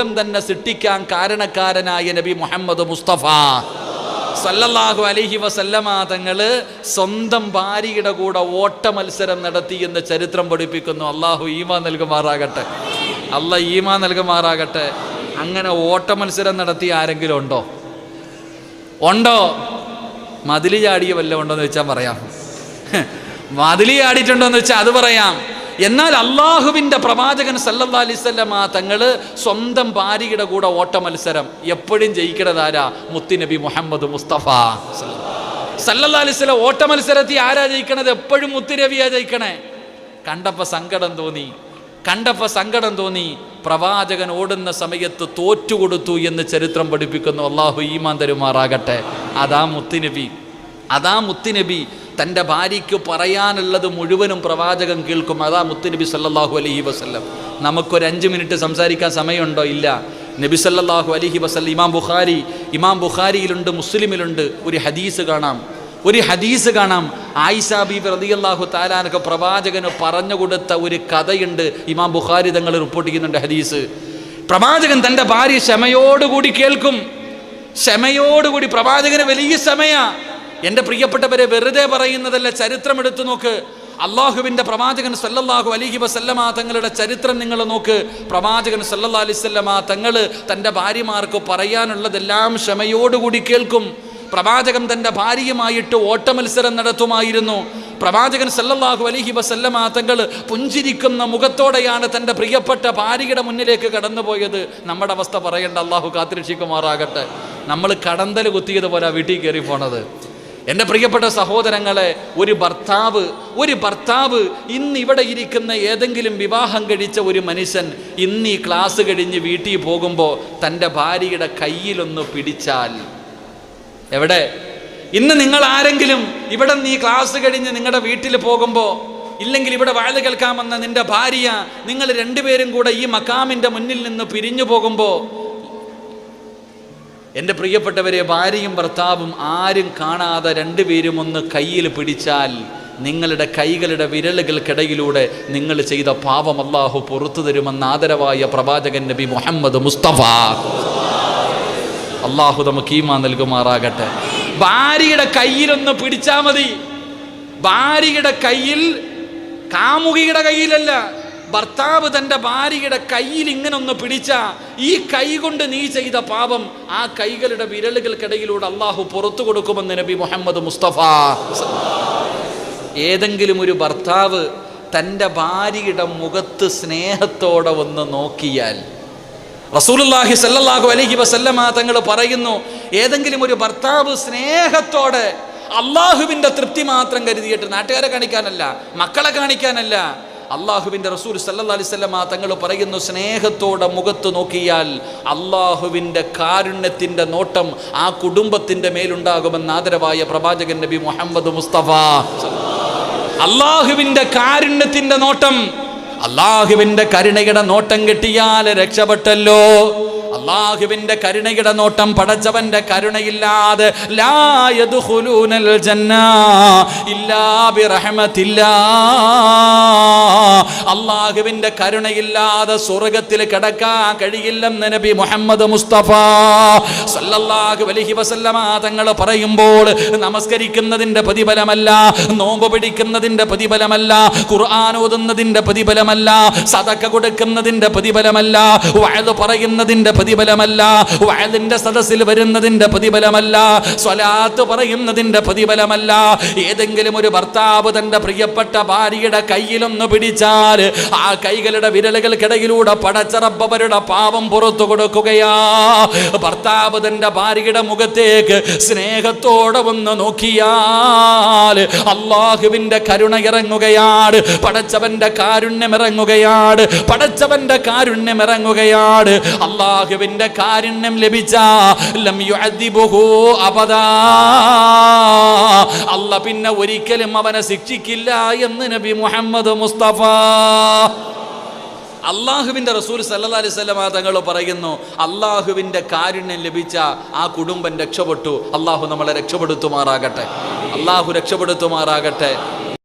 ലോകം തന്നെ സൃഷ്ടിക്കാൻ കാരണക്കാരനായ നബി മുഹമ്മദ് മുസ്തഫ. സല്ലല്ലാഹു അലഹി വസല്ലമ തങ്ങൾ സ്വന്തം ഭാര്യയുടെ കൂടെ ഓട്ട മത്സരം നടത്തി എന്ന് ചരിത്രം പഠിപ്പിക്കുന്നു. അള്ളാഹു ഈമാ നൽകുമാറാകട്ടെ. അല്ല ഈമാ നൽകുമാറാകട്ടെ. അങ്ങനെ ഓട്ട മത്സരം നടത്തി ആരെങ്കിലും ഉണ്ടോ? ഉണ്ടോ? മതിലി ചാടിയ വല്ലതും ഉണ്ടോന്ന് വെച്ചാൽ പറയാം. മതിലി ചാടിയിട്ടുണ്ടോ എന്ന് വെച്ചാൽ അത് പറയാം. എന്നാൽ അള്ളാഹുവിന്റെ പ്രവാചകൻ സല്ലല്ലാ ആ തങ്ങൾ സ്വന്തം ഭാര്യയുടെ കൂടെ ഓട്ട മത്സരം എപ്പോഴും ജയിക്കണതാരാ? മുത്തുനബി മുഹമ്മദ് മുസ്തഫ. സല്ലല്ലാ അലിസ്വല്ലം ഓട്ട മത്സരത്തിൽ ആരാ ജയിക്കണത്? എപ്പോഴും മുത്തുനബിയാ ജയിക്കണേ. കണ്ടപ്പോ സങ്കടം തോന്നി. കണ്ടപ്പോ സങ്കടം തോന്നി. പ്രവാചകൻ ഓടുന്ന സമയത്ത് തോറ്റുകൊടുത്തു എന്ന് ചരിത്രം പഠിപ്പിക്കുന്നു. അള്ളാഹു ഈമാൻ തരുമാറാകട്ടെ. അതാ മുത്തുനബി. അതാ മുത്തുനബി തന്റെ ഭാര്യയ്ക്ക് പറയാനുള്ളത് മുഴുവനും പ്രവാചകൻ കേൾക്കും. അതാ മുത്തുനബി സല്ലാഹു അലഹി വസല്ലം. നമുക്കൊരു അഞ്ച് മിനിറ്റ് സംസാരിക്കാൻ സമയമുണ്ടോ? ഇല്ല. നബി സല്ലാഹു അലഹി വസല്ലം ഇമാം ബുഖാരി ഇമാം ബുഖാരിയിലുണ്ട് മുസ്ലിമിലുണ്ട്. ഒരു ഹദീസ് കാണാം. ഒരു ഹദീസ് കാണാം. ആയിഷ ബീബി റളിയല്ലാഹു താലാനൊക്കെ പ്രവാചകന് പറഞ്ഞു കൊടുത്ത ഒരു കഥയുണ്ട്. ഇമാം ബുഖാരി തങ്ങൾ റിപ്പോർട്ട് ചെയ്യുന്നുണ്ട് ഹദീസ്. പ്രവാചകൻ തന്റെ ഭാര്യ ക്ഷമയോടുകൂടി കേൾക്കും. ക്ഷമയോടുകൂടി പ്രവാചകന് വലിയ ക്ഷമയാ. എന്റെ പ്രിയപ്പെട്ടവരെ വെറുതെ പറയുന്നതല്ല ചരിത്രം എടുത്തു നോക്ക്. അള്ളാഹുവിന്റെ പ്രവാചകൻ സല്ലല്ലാഹു അലിഹി വസല്ലമ തങ്ങളുടെ ചരിത്രം നിങ്ങൾ നോക്ക്. പ്രവാചകൻ സല്ലല്ലാ അലിസ്വല്ലമ തങ്ങൾ തന്റെ ഭാര്യമാർക്ക് പറയാനുള്ളതെല്ലാം ക്ഷമയോടുകൂടി കേൾക്കും. പ്രവാചകൻ തന്റെ ഭാര്യയുമായിട്ട് ഓട്ടമത്സരം നടത്തുമായിരുന്നു. പ്രവാചകൻ സല്ലല്ലാഹു അലിഹി വസല്ലമ തങ്ങൾ പുഞ്ചിരിക്കുന്ന മുഖത്തോടെയാണ് തന്റെ പ്രിയപ്പെട്ട ഭാര്യയുടെ മുന്നിലേക്ക് കടന്നുപോയത്. നമ്മുടെ അവസ്ഥ പറയേണ്ട അള്ളാഹു കാത്തിരക്ഷിക്കുമാറാകട്ടെ. നമ്മൾ കടന്തൽ കുത്തിയതുപോലെ വീട്ടിൽ കയറി പോണത്. എന്റെ പ്രിയപ്പെട്ട സഹോദരങ്ങളെ ഒരു ഭർത്താവ് ഒരു ഭർത്താവ് ഇന്ന് ഇവിടെ ഇരിക്കുന്ന ഏതെങ്കിലും വിവാഹം കഴിച്ച ഒരു മനുഷ്യൻ ഇന്ന് ഈ ക്ലാസ് കഴിഞ്ഞ് വീട്ടിൽ പോകുമ്പോൾ തന്റെ ഭാര്യയുടെ കയ്യിലൊന്ന് പിടിച്ചാൽ. എവിടെ? ഇന്ന് നിങ്ങൾ ആരെങ്കിലും ഇവിടെ നീ ക്ലാസ് കഴിഞ്ഞ് നിങ്ങളുടെ വീട്ടിൽ പോകുമ്പോൾ ഇല്ലെങ്കിൽ ഇവിടെ വാഴ കേൾക്കാമെന്ന നിന്റെ ഭാര്യ നിങ്ങൾ രണ്ടുപേരും കൂടെ ഈ മക്കാമിന്റെ മുന്നിൽ നിന്ന് പിരിഞ്ഞു പോകുമ്പോൾ എന്റെ പ്രിയപ്പെട്ടവരെ ഭാര്യയും ഭർത്താവും ആരും കാണാതെ രണ്ടുപേരും ഒന്ന് കയ്യിൽ പിടിച്ചാൽ നിങ്ങളുടെ കൈകളുടെ വിരലുകൾക്കിടയിലൂടെ നിങ്ങൾ ചെയ്ത പാപം അള്ളാഹു പുറത്തു തരുമെന്ന് ആദരവായ പ്രവാചകൻ നബി മുഹമ്മദ് മുസ്തഫ. അള്ളാഹു നമുക്ക് നൽകുമാറാകട്ടെ. ഭാര്യയുടെ കയ്യിലൊന്ന് പിടിച്ചാൽ മതി. ഭാര്യയുടെ കയ്യിൽ കാമുകിയുടെ കയ്യിലല്ല. ഭർത്താവ് തന്റെ ഭാര്യയുടെ കയ്യിൽ ഇങ്ങനെ ഒന്ന് പിടിച്ച ഈ കൈ കൊണ്ട് നീ ചെയ്ത പാപം ആ കൈകളുടെ വിരലുകൾക്കിടയിലൂടെ അള്ളാഹു പുറത്തു കൊടുക്കുമെന്ന് നബി മുഹമ്മദ് മുസ്തഫ. ഏതെങ്കിലും ഒരു ഭർത്താവ് തന്റെ ഭാര്യയുടെ മുഖത്ത് സ്നേഹത്തോടെ ഒന്ന് നോക്കിയാൽ റസൂലുല്ലാഹി സല്ലല്ലാഹു അലൈഹി വസല്ലമ തങ്ങൾ പറയുന്നു ഏതെങ്കിലും ഒരു ഭർത്താവ് സ്നേഹത്തോടെ അള്ളാഹുവിന്റെ തൃപ്തി മാത്രം കരുതിയിട്ട് നാട്ടുകാരെ കാണിക്കാനല്ല മക്കളെ കാണിക്കാനല്ല അള്ളാഹുവിന്റെ റസൂൽ സല്ലാ അലൈഹി വസല്ലമ തങ്ങൾ പറയുന്നു സ്നേഹത്തോടെ മുഖത്ത് നോക്കിയാൽ അള്ളാഹുവിന്റെ കാരുണ്യത്തിന്റെ നോട്ടം ആ കുടുംബത്തിന്റെ മേലുണ്ടാകുമെന്ന് ആദരവായ പ്രവാചകൻ നബി മുഹമ്മദ് മുസ്തഫ. അള്ളാഹുവിന്റെ കാരുണ്യത്തിന്റെ നോട്ടം അള്ളാഹുവിന്റെ കരുണയുടെ നോട്ടം കിട്ടിയാൽ രക്ഷപ്പെട്ടല്ലോ. അള്ളാഹുവിന്റെ കരുണയുടെ നോട്ടം പടച്ചവന്റെ കരുണയില്ലാതെ ഇല്ലാ ബിറഹ്മത്തില്ലാ. Allah അള്ളാഹുവിന്റെ കരുണയില്ലാതെ സ്വർഗത്തിൽ കിടക്കാൻ കഴിയില്ലെന്ന് നബി മുഹമ്മദ് മുസ്തഫ സല്ലല്ലാഹു അലൈഹി വസല്ലമ തങ്ങൾ പറയുമ്പോൾ നമസ്കരിക്കുന്നതിന്റെ പ്രതിഫലമല്ല നോമ്പ് പിടിക്കുന്നതിന്റെ പ്രതിഫലമല്ല ഖുർആൻ ഓതുന്നതിന്റെ പ്രതിഫലമല്ല സതക്ക കൊടുക്കുന്നതിന്റെ പ്രതിഫലമല്ല വയത് പറയുന്നതിന്റെ പ്രതിഫലമല്ല വയലിന്റെ സദസ്സിൽ വരുന്നതിന്റെ പ്രതിഫലമല്ല സ്വലാത്ത് പറയുന്നതിന്റെ പ്രതിഫലമല്ല. ഏതെങ്കിലും ഒരു ഭർത്താവ് തന്റെ പ്രിയപ്പെട്ട ഭാര്യയുടെ കയ്യിലൊന്ന് പിടിച്ചാൽ കൈകളുടെ വിരലുകൾക്കിടയിലൂടെ പടച്ചറപ്പവരുടെ പാപം പുറത്തു കൊടുക്കുകയാ. ഭർത്താവ് തന്റെ ഭാര്യയുടെ മുഖത്തേക്ക് സ്നേഹത്തോടെ ഒന്ന് നോക്കിയാൽ അള്ളാഹുവിന്റെ കരുണ ഇറങ്ങുകയാണ് പടച്ചവന്റെ കാരുണ്യം ഇറങ്ങുകയാണ് പടച്ചവന്റെ കാരുണ്യം ഇറങ്ങുകയാണ് അള്ളാഹുവിന്റെ കാരുണ്യം ലഭിച്ച ലം യുഅദ്ദിബുഹു അബദാ. അല്ല പിന്നെ ഒരിക്കലും അവനെ ശിക്ഷിക്കില്ല എന്ന് നബി മുഹമ്മദ് മുസ്തഫ. അള്ളാഹുവിന്റെ റസൂൽ സല്ലാ അലൈഹി സ്വലമ തങ്ങൾ പറയുന്നു അള്ളാഹുവിന്റെ കാരുണ്യം ലഭിച്ച ആ കുടുംബം രക്ഷപ്പെട്ടു. അള്ളാഹു നമ്മളെ രക്ഷപ്പെടുത്തുമാറാകട്ടെ. അള്ളാഹു രക്ഷപ്പെടുത്തുമാറാകട്ടെ.